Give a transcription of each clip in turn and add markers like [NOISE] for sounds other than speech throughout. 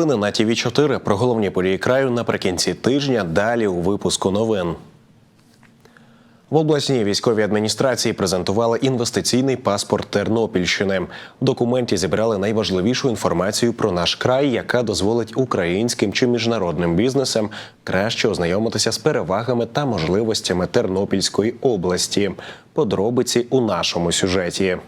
Новини на ТІВІ 4 про головні події краю наприкінці тижня. Далі у випуску новин. В обласній військовій адміністрації презентували інвестиційний паспорт Тернопільщини. В документі зібрали найважливішу інформацію про наш край, яка дозволить українським чи міжнародним бізнесам краще ознайомитися з перевагами та можливостями Тернопільської області. Подробиці у нашому сюжеті.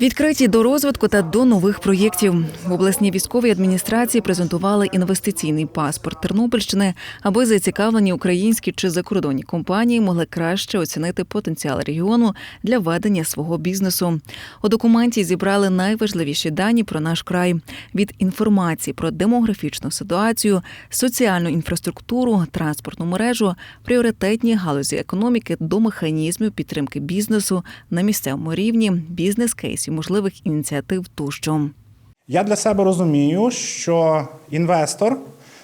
Відкриті до розвитку та до нових проєктів в обласній військовій адміністрації презентували інвестиційний паспорт Тернопільщини, аби зацікавлені українські чи закордонні компанії могли краще оцінити потенціал регіону для ведення свого бізнесу. У документі зібрали найважливіші дані про наш край від інформації про демографічну ситуацію, соціальну інфраструктуру, транспортну мережу, пріоритетні галузі економіки до механізмів підтримки бізнесу на місцевому рівні, бізнес-кейсів, можливих ініціатив тощо. Я для себе розумію, що інвестор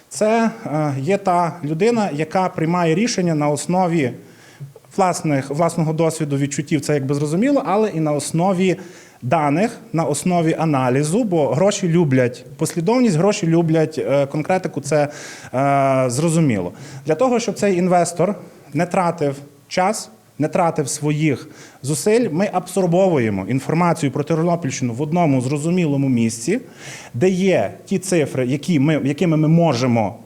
це е, є та людина, яка приймає рішення на основі власних, власного досвіду відчуттів, це якби зрозуміло, але і на основі даних, на основі аналізу, бо гроші люблять послідовність, гроші люблять е, конкретику, це е, зрозуміло. Для того, щоб цей інвестор не тратив час. Не тратив своїх зусиль, ми абсорбовуємо інформацію про Тернопільщину в одному зрозумілому місці, де є ті цифри, які ми, якими ми можемо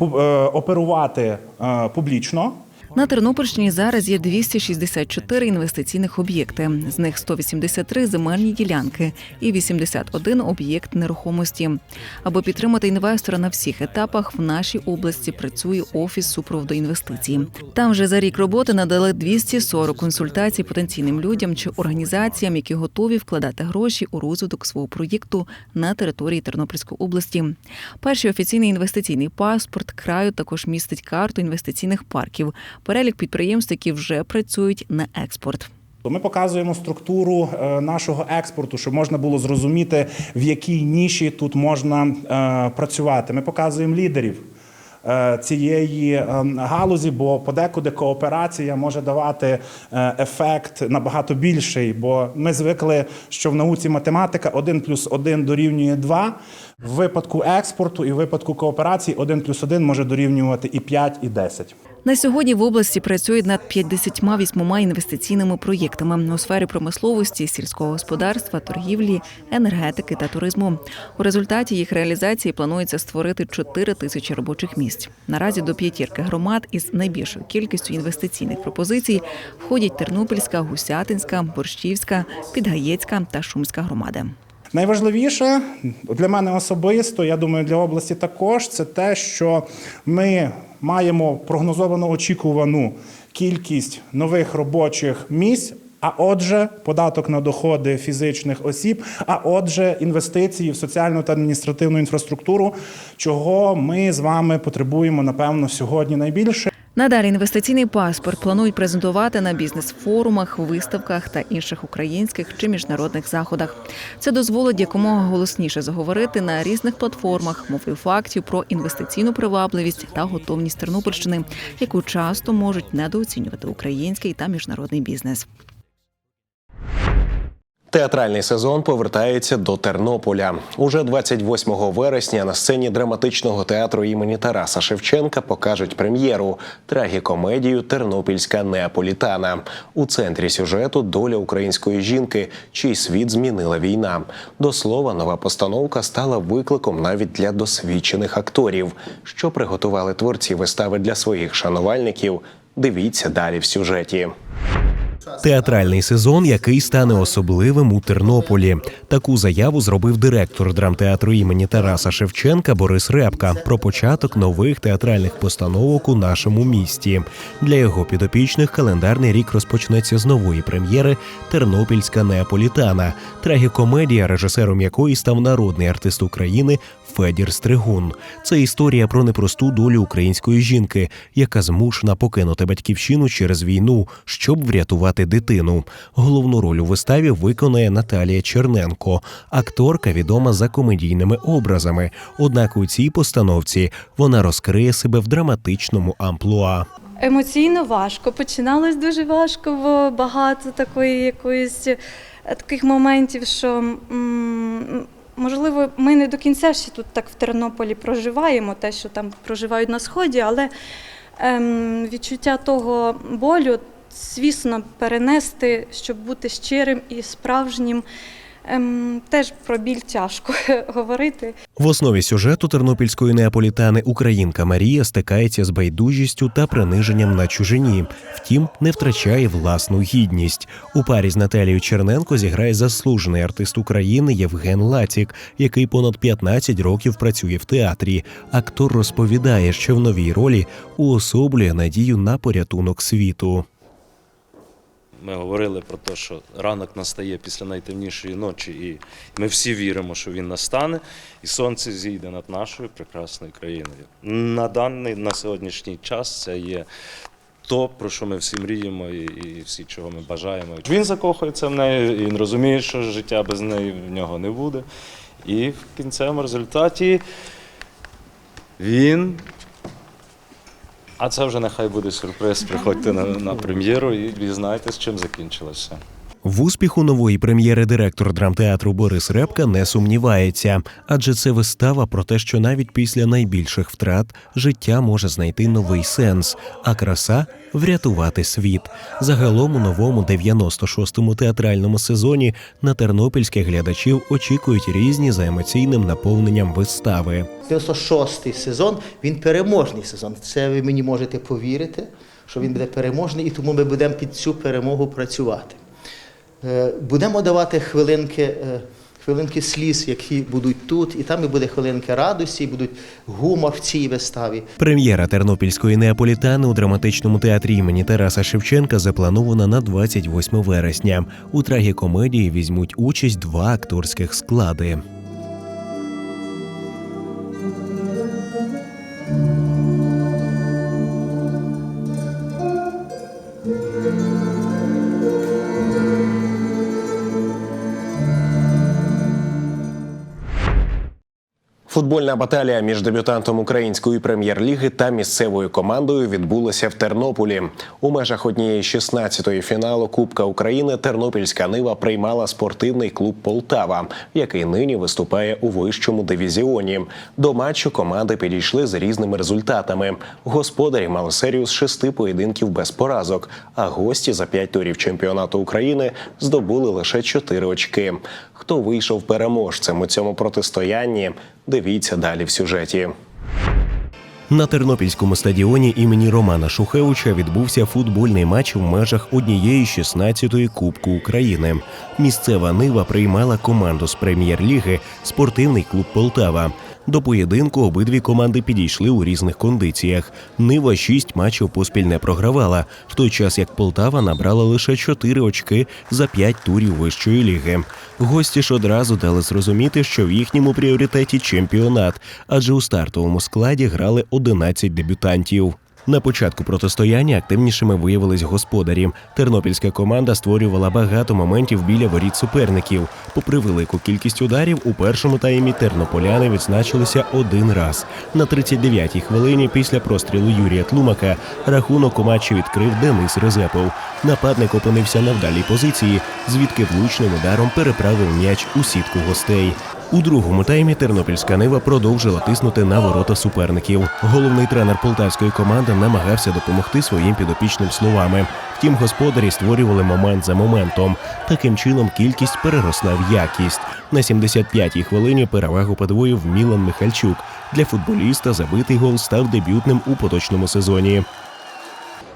е, оперувати е, публічно. На Тернопільщині зараз є 264 інвестиційних об'єкти. З них 183 – земельні ділянки і 81 – об'єкт нерухомості. Аби підтримати інвестора на всіх етапах, в нашій області працює офіс супроводу інвестицій. Там вже за рік роботи надали 240 консультацій потенційним людям чи організаціям, які готові вкладати гроші у розвиток свого проєкту на території Тернопільської області. Перший офіційний інвестиційний паспорт краю також містить карту інвестиційних парків, перелік підприємств, які вже працюють на експорт. Ми показуємо структуру е, нашого експорту, щоб можна було зрозуміти, в якій ніші тут можна е, працювати. Ми показуємо лідерів е, цієї галузі, бо подекуди кооперація може давати ефект набагато більший. Бо ми звикли, що в науці математика 1 плюс 1 дорівнює 2. В випадку експорту і в випадку кооперації 1 плюс 1 може дорівнювати і 5, і 10. На сьогодні в області працюють над 58 інвестиційними проєктами у сфері промисловості, сільського господарства, торгівлі, енергетики та туризму. У результаті їх реалізації планується створити 4 тисячі робочих місць. Наразі до п'ятірки громад із найбільшою кількістю інвестиційних пропозицій входять Тернопільська, Гусятинська, Борщівська, Підгаєцька та Шумська громади. Найважливіше для мене особисто, я думаю, для області також це те, що ми маємо прогнозовано очікувану кількість нових робочих місць. А отже, податок на доходи фізичних осіб, а отже, інвестиції в соціальну та адміністративну інфраструктуру, чого ми з вами потребуємо, напевно, сьогодні найбільше. Надалі інвестиційний паспорт планують презентувати на бізнес-форумах, виставках та інших українських чи міжнародних заходах. Це дозволить якомога голосніше заговорити на різних платформах, мови фактів про інвестиційну привабливість та готовність Тернопільщини, яку часто можуть недооцінювати український та міжнародний бізнес. Театральний сезон повертається до Тернополя. Уже 28 вересня на сцені драматичного театру імені Тараса Шевченка покажуть прем'єру трагікомедію Тернопільська неаполітана. У центрі сюжету доля української жінки, чий світ змінила війна. До слова, нова постановка стала викликом навіть для досвідчених акторів. Що приготували творці вистави для своїх шанувальників? Дивіться далі в сюжеті. Театральний сезон, який стане особливим у Тернополі. Таку заяву зробив директор драмтеатру імені Тараса Шевченка Борис Репка про початок нових театральних постановок у нашому місті. Для його підопічних календарний рік розпочнеться з нової прем'єри Тернопільська неаполітана, трагікомедія, режисером якої став народний артист України Федір Стригун. Це історія про непросту долю української жінки, яка змушена покинути батьківщину через війну, щоб врятувати дитину. Головну роль у виставі виконує Наталія Черненко, акторка відома за комедійними образами. Однак у цій постановці вона розкриє себе в драматичному амплуа. Емоційно важко. Починалось дуже важко, бо багато такої якоїсь е, таких моментів, що можливо, ми не до кінця ще тут так в Тернополі проживаємо, те, що там проживають на сході, але ем, відчуття того болю, звісно, перенести, щоб бути щирим і справжнім. Ем, теж про біль тяжко [LAUGHS] говорити. В основі сюжету тернопільської неаполітани Українка Марія стикається з байдужістю та приниженням на чужині. Втім, не втрачає власну гідність. У парі з Наталією Черненко зіграє заслужений артист України Євген Лацік, який понад 15 років працює в театрі. Актор розповідає, що в новій ролі уособлює надію на порятунок світу. Ми говорили про те, що ранок настає після найтемнішої ночі, і ми всі віримо, що він настане, і сонце зійде над нашою прекрасною країною. На даний на сьогоднішній час це є то, про що ми всі мріємо, і, і всі, чого ми бажаємо. Він закохується в неї, і він розуміє, що життя без неї в нього не буде. І в кінцевому результаті він а це вже нехай буде сюрприз. Приходьте на, на прем'єру і дізнайтесь, чим закінчилося. В успіху нової прем'єри директор драмтеатру Борис Репка не сумнівається, адже це вистава про те, що навіть після найбільших втрат життя може знайти новий сенс, а краса врятувати світ. Загалом у новому 96-му театральному сезоні на тернопільських глядачів очікують різні за емоційним наповненням вистави. 96-й сезон, він переможний сезон. Це ви мені можете повірити, що він буде переможний, і тому ми будемо під цю перемогу працювати. Е, Будемо давати хвилинки, е, хвилинки сліз, які будуть тут, і там і буде хвилинки радості, і будуть гумор в цій виставі. Прем'єра тернопільської неаполітани у драматичному театрі імені Тараса Шевченка запланована на 28 вересня. У трагікомедії візьмуть участь два акторських склади. Футбольна баталія між дебютантом української прем'єр-ліги та місцевою командою відбулася в Тернополі. У межах однієї 16-ї фіналу Кубка України Тернопільська Нива приймала спортивний клуб Полтава, який нині виступає у вищому дивізіоні. До матчу команди підійшли з різними результатами. Господарі мали серію з шести поєдинків без поразок, а гості за п'ять турів чемпіонату України здобули лише чотири очки. Хто вийшов переможцем у цьому протистоянні? Дивіться далі в сюжеті. На тернопільському стадіоні імені Романа Шухевича відбувся футбольний матч в межах однієї 16-ї Кубку України. Місцева нива приймала команду з прем'єр-ліги спортивний клуб Полтава. До поєдинку обидві команди підійшли у різних кондиціях. Нива шість матчів поспіль не програвала, в той час як Полтава набрала лише чотири очки за п'ять турів вищої ліги. Гості ж одразу дали зрозуміти, що в їхньому пріоритеті чемпіонат, адже у стартовому складі грали 11 дебютантів. На початку протистояння активнішими виявились господарі. Тернопільська команда створювала багато моментів біля воріт суперників. Попри велику кількість ударів, у першому таймі тернополяни відзначилися один раз. На 39-й хвилині після прострілу Юрія Тлумака рахунок у матчі відкрив Денис Резепов. Нападник опинився на вдалій позиції, звідки влучним ударом переправив м'яч у сітку гостей. У другому таймі тернопільська нива продовжила тиснути на ворота суперників. Головний тренер полтавської команди намагався допомогти своїм підопічним словами. Втім, господарі створювали момент за моментом. Таким чином кількість переросла в якість. На 75-й хвилині перевагу подвоїв Мілан Михальчук. Для футболіста забитий гол став дебютним у поточному сезоні.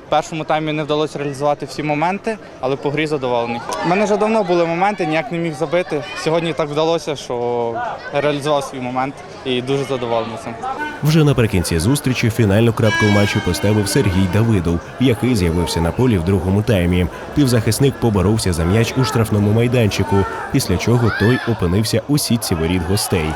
Першому таймі не вдалося реалізувати всі моменти, але по грі задоволений. У мене вже давно були моменти, ніяк не міг забити. Сьогодні так вдалося, що реалізував свій момент і дуже задоволений цим. Вже наприкінці зустрічі фінальну крапку в матчі поставив Сергій Давидов, який з'явився на полі в другому таймі. Півзахисник поборовся за м'яч у штрафному майданчику, після чого той опинився у сітці воріт гостей.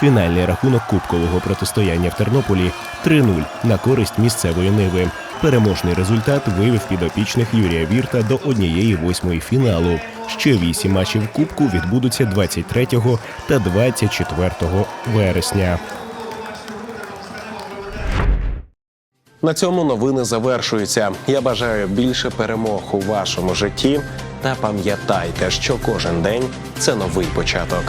Фінальний рахунок кубкового протистояння в Тернополі 3-0 на користь місцевої ниви. Переможний результат вивів підопічних Юрія Вірта до однієї восьмої фіналу. Ще вісім матчів кубку відбудуться 23 та 24 вересня. На цьому новини завершуються. Я бажаю більше перемог у вашому житті. Та пам'ятайте, що кожен день це новий початок.